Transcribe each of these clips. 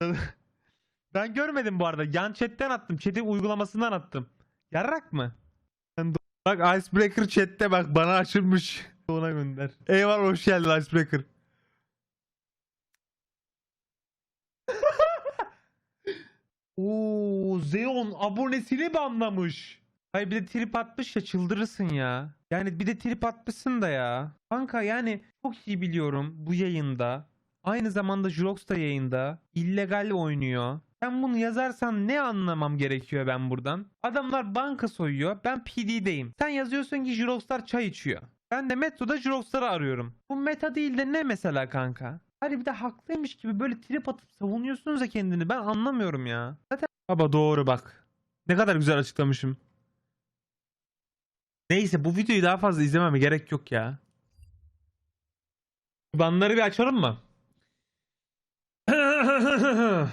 ben görmedim bu arada. Yan chatten attım. Chat'in uygulamasından attım. Yarrak mı? Bak Icebreaker chatte bak bana açılmış. Ona gönder. Eyvallah hoş geldin Icebreaker. Oo, Zeon abonesini banlamış. Hayır bir de trip atmış ya çıldırırsın ya. Yani bir de trip atmışsın da ya. Kanka yani çok iyi biliyorum bu yayında. Aynı zamanda Jurox da yayında. illegal oynuyor. Ben bunu yazarsan ne anlamam gerekiyor ben buradan? Adamlar banka soyuyor. Ben PD'deyim. Sen yazıyorsun ki Jurox'lar çay içiyor. Ben de metroda Jurox'ları arıyorum. Bu meta değil de ne mesela kanka? Hani bir de haklıymış gibi böyle trip atıp savunuyorsunuz ya kendini. Ben anlamıyorum ya. Zaten baba doğru bak. Ne kadar güzel açıklamışım. Neyse bu videoyu daha fazla izlememe gerek yok ya. Banları bir açalım mı?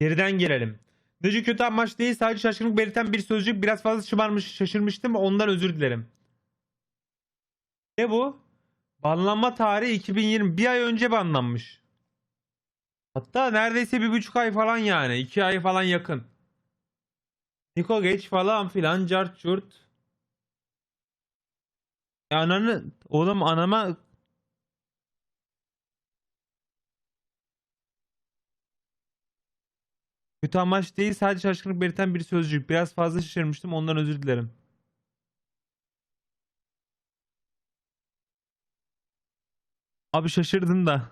Geriden gelelim. Nece kötü amaç değil sadece şaşkınlık belirten bir sözcük biraz fazla şımarmış şaşırmıştım ondan özür dilerim. Ne bu? Banlanma tarihi 2020 bir ay önce banlanmış. Hatta neredeyse bir buçuk ay falan yani iki ay falan yakın. Niko geç falan filan cart curt. Ya Ananı oğlum anama Kötü amaç değil sadece şaşkınlık belirten bir sözcük. Biraz fazla şaşırmıştım ondan özür dilerim. Abi şaşırdın da.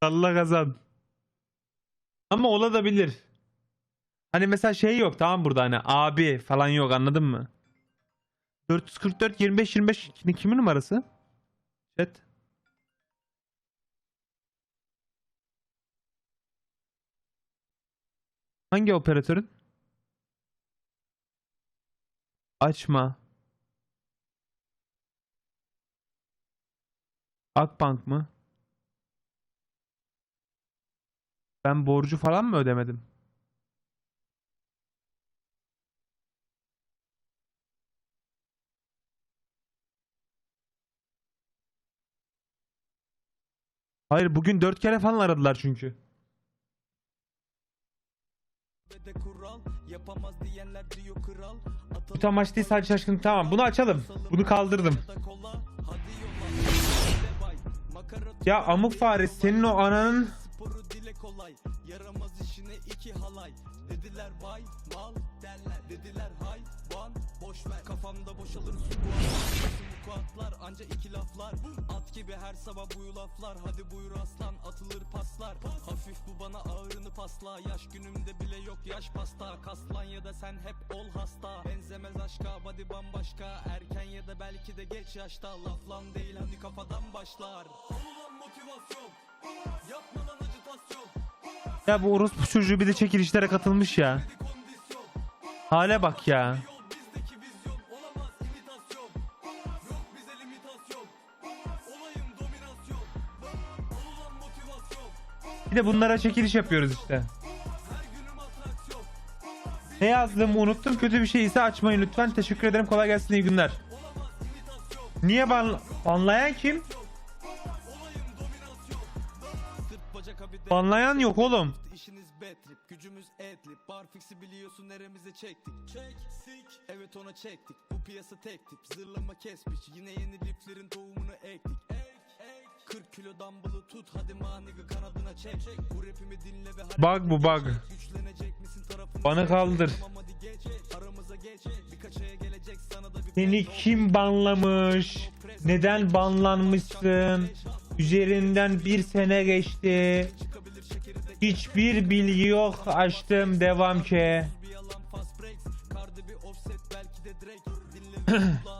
Allah kazan. Ama olabilir. Hani mesela şey yok tamam burada hani abi falan yok anladın mı? 444 25 25 kimin numarası? Chat. Hangi operatörün? Açma. Akbank mı? Ben borcu falan mı ödemedim? Hayır bugün dört kere falan aradılar çünkü. De kural yapamaz diyenler diyor kral Kötü amaç değil sadece şaşkınlık. Tamam bunu açalım. Bunu kaldırdım. Ya amuk fare senin o ananın sporu dile kolay yaramaz işine iki halay dediler bay mal derler dediler hay van boş ver kafamda boşalır su bu atlar anca iki laflar. At gibi her sabah bu laflar. Hadi buyur aslan atılır paslar. Hafif bu bana ağırını pasla. Yaş günümde bile yok yaş pasta. Kaslan ya da sen hep ol hasta. Benzemez aşka body bambaşka. Erken ya da belki de geç yaşta. Laf lan değil hadi kafadan başlar. Ulan motivasyon. Yapma lan acitasyon. Ya bu orospu çocuğu bir de çekilişlere katılmış ya. Hale bak ya. Bir de bunlara çekiliş yapıyoruz işte. Ne yazdığımı unuttum. Kötü bir şey ise açmayın lütfen. Teşekkür ederim. Kolay gelsin. iyi günler. Niye ban banlayan kim? Banlayan yok oğlum. İşiniz bad trip, gücümüz adlib Barfix'i biliyorsun neremize çektik Çek, sik, evet ona çektik Bu piyasa tek zırlama kes biç Yine yeni liflerin tohumunu ektik Ek, ek 40 kilo dumbbell'ı tut hadi maniga kanadına çek Bu rapimi dinle ve Bug bu bug. Güçlenecek misin tarafını Bana kaldır. Seni kim banlamış? Neden banlanmışsın? Üzerinden bir sene geçti. Hiçbir bilgi yok. Açtım devam ki.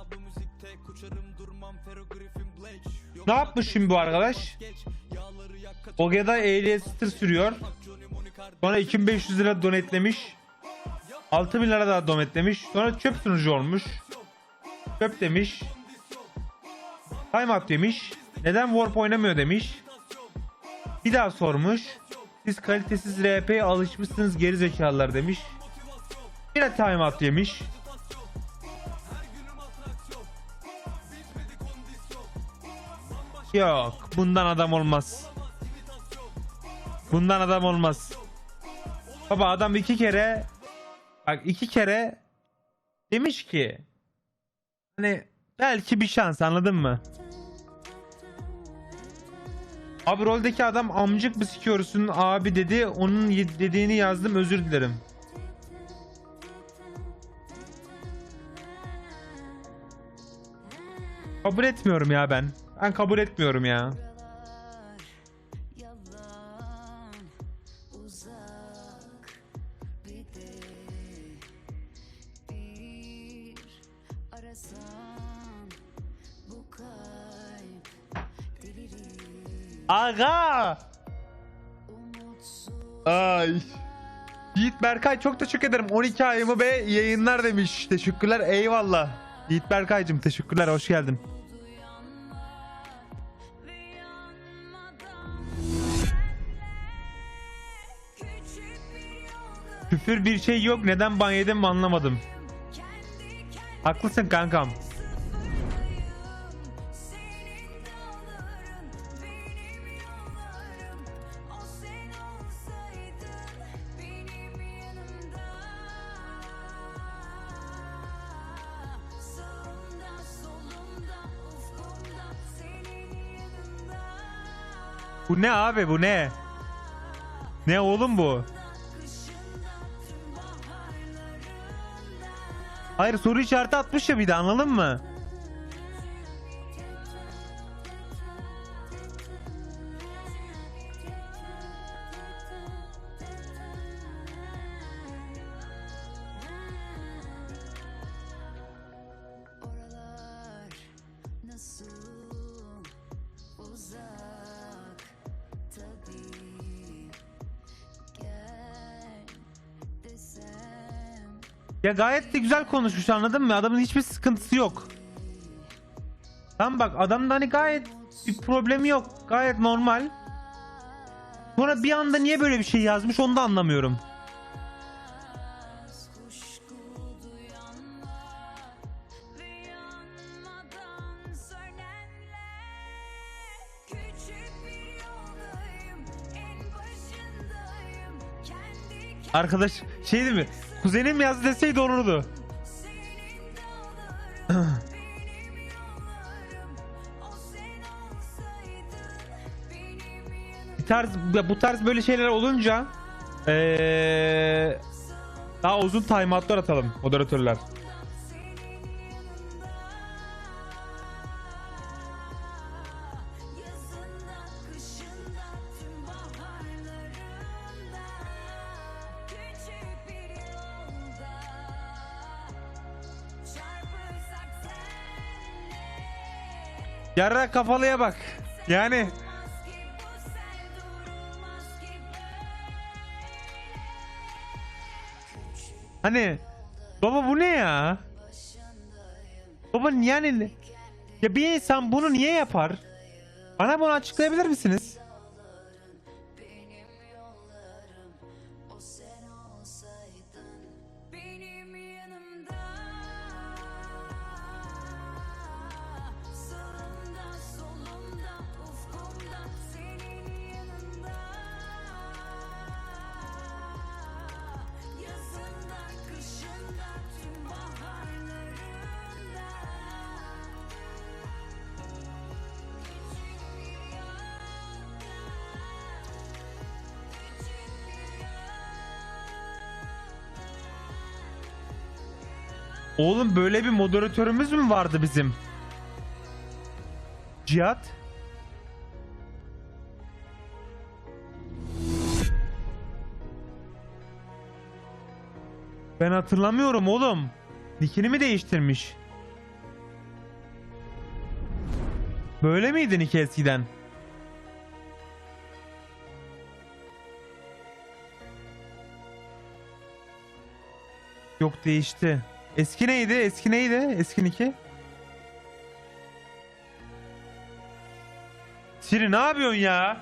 Ne yapmış şimdi bu arkadaş? Oge'da ehliyet sır sürüyor. Sonra 2500 lira donetlemiş. 6000 lira daha donetlemiş. Sonra çöp sunucu olmuş. Çöp demiş. Time up demiş. Neden Warp oynamıyor demiş. Bir daha sormuş. Siz kalitesiz RP'ye alışmışsınız geri zekalılar demiş. Yine time up demiş. Yok. Bundan adam olmaz. Bundan adam olmaz. Baba adam iki kere bak iki kere demiş ki hani belki bir şans anladın mı? Abi roldeki adam amcık mı sikiyorsun abi dedi. Onun dediğini yazdım özür dilerim. Kabul etmiyorum ya ben. Ben kabul etmiyorum ya. Aga! Ay. Yiğit Berkay çok teşekkür ederim. 12 ayımı be yayınlar demiş. Teşekkürler eyvallah. Yiğit Berkay'cım teşekkürler hoş geldin. Küfür bir şey yok neden ban yedim anlamadım. Haklısın kankam. Bu ne abi bu ne? Ne oğlum bu? Hayır soru işareti atmış ya bir de anladın mı? Ya gayet de güzel konuşmuş anladın mı? Adamın hiçbir sıkıntısı yok. Tam bak adamda hani gayet bir problemi yok. Gayet normal. Sonra bir anda niye böyle bir şey yazmış onu da anlamıyorum. Arkadaş şey değil mi? Kuzenim yazdı deseydi olurdu. Bir tarz bu tarz böyle şeyler olunca eee daha uzun timeoutlar atalım moderatörler. Yarra kafalıya bak. Yani hani baba bu ne ya? Baba yani ya bir insan bunu niye yapar? Bana bunu açıklayabilir misiniz? Oğlum böyle bir moderatörümüz mü vardı bizim? Cihat? Ben hatırlamıyorum oğlum. Nickini mi değiştirmiş? Böyle miydi nick eskiden? Yok değişti. Eski neydi? Eski neydi? Eski nicki? Siri ne yapıyorsun ya?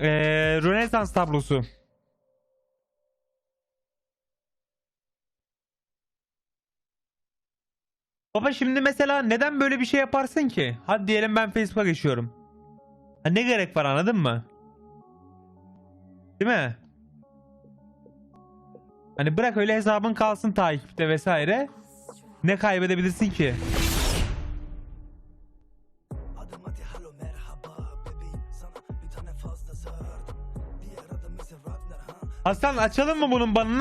Ee, Rönesans tablosu. Baba şimdi mesela neden böyle bir şey yaparsın ki? Hadi diyelim ben Facebook'a geçiyorum. Ha, ne gerek var anladın mı? Değil mi? Hani bırak öyle hesabın kalsın takipte vesaire. Ne kaybedebilirsin ki? Hasan açalım mı bunun banını?